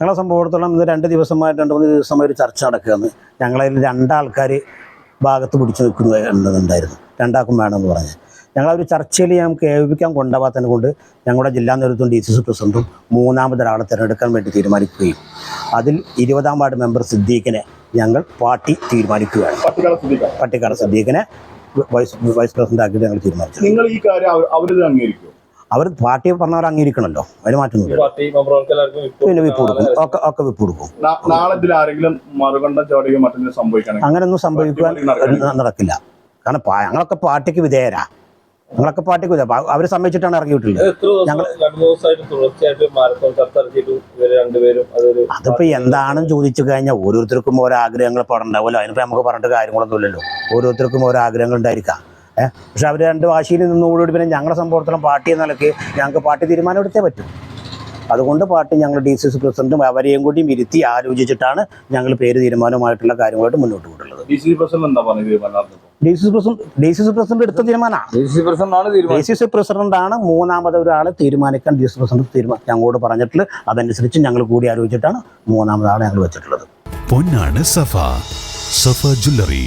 ഞങ്ങളെ സംഭവത്തോളം ഇന്ന് രണ്ട് ദിവസമായി രണ്ട് മൂന്ന് ദിവസമായി ഒരു ചർച്ച നടക്കുകയാണ്. ഞങ്ങളതിൽ രണ്ടാൾക്കാർ ഭാഗത്ത് പിടിച്ചു നിൽക്കുന്നുണ്ടായിരുന്നു രണ്ടാൾക്കും വേണമെന്ന് പറഞ്ഞ്. ഞങ്ങൾ ഒരു ചർച്ചയിൽ ഞങ്ങൾക്ക് ഏൽപ്പിക്കാൻ കൊണ്ടുപോകാത്തതിനെ കൊണ്ട് ഞങ്ങളുടെ ജില്ലാ നേതൃത്വം ഡി സി സി പ്രസിഡന്റും മൂന്നാമതൊരാളെ തിരഞ്ഞെടുക്കാൻ വേണ്ടി തീരുമാനിക്കുകയും അതിൽ ഇരുപതാം വാർഡ് മെമ്പർ സിദ്ദീഖിനെ ഞങ്ങൾ പാർട്ടി തീരുമാനിക്കുകയാണ്. പട്ടിക്കാട് സിദ്ദീഖിനെ വൈസ് വൈസ് പ്രസിഡന്റ് ആക്കിയിട്ട് ഞങ്ങൾ തീരുമാനിച്ചു. നിങ്ങൾ ഈ കാര്യം അവരിത് അംഗീകരിക്കും അവർ പാർട്ടി പറഞ്ഞവർ അംഗീകരിക്കണമല്ലോ. അതിന് ഇപ്പോൾ പിന്നെ വിപ്പ് കൊടുക്കും. ഒക്കെ ഒക്കെ വിപ്പ് കൊടുക്കും. നാളെ സംഭവിക്കാൻ നടക്കില്ല. നടക്കില്ല. കാരണം ഞങ്ങളൊക്കെ പാർട്ടിക്ക് വിധേയരാ. ഞങ്ങളൊക്കെ പാർട്ടിക്ക് വിധേയ അവർ സമ്മതിച്ചിട്ടാണ് ഇറങ്ങിയിട്ടുള്ളത്. അതിപ്പോ എന്താണെന്ന് ചോദിച്ചു കഴിഞ്ഞാൽ ഓരോരുത്തർക്കും ഓരോ ആഗ്രഹങ്ങൾ പറഞ്ഞിട്ടുണ്ടാവുമല്ലോ അതിനിപ്പോ നമുക്ക് പറഞ്ഞിട്ട് കാര്യങ്ങളൊന്നുമില്ലല്ലോ. ഓരോരുത്തർക്കും ഓരോ ആഗ്രഹങ്ങൾ ഉണ്ടായിരിക്കാം. പക്ഷെ അവർ രണ്ട് വാശിയിൽ നിന്നുകൂടി പിന്നെ ഞങ്ങളുടെ സംഭവത്തിലും പാർട്ടി എന്ന നിലയ്ക്ക് ഞങ്ങൾക്ക് പാർട്ടി തീരുമാനം എടുത്തേ പറ്റും. അതുകൊണ്ട് പാർട്ടി ഞങ്ങൾ ഡി സി സി പ്രസിഡന്റും അവരെയും കൂടി ഇരുത്തി ആലോചിച്ചിട്ടാണ് ഞങ്ങൾ പേര് തീരുമാനമായിട്ടുള്ള കാര്യങ്ങളായിട്ട് മുന്നോട്ട് കൊണ്ടുള്ളത് D C C president D C C president എടുത്ത തീരുമാനമാണ് ഡി സി സി പ്രസിഡന്റാണ് മൂന്നാമത് ഒരാളെ തീരുമാനിക്കാൻ ഡി സി പ്രസിഡന്റ് തീരുമാനം ഞങ്ങളോട് പറഞ്ഞിട്ടുള്ളത് അതനുസരിച്ച് ഞങ്ങൾ കൂടി ആലോചിച്ചിട്ടാണ് മൂന്നാമതാണ് ഞങ്ങൾ വെച്ചിട്ടുള്ളത്. പൊന്നാണ് Safa. Safa jewellery.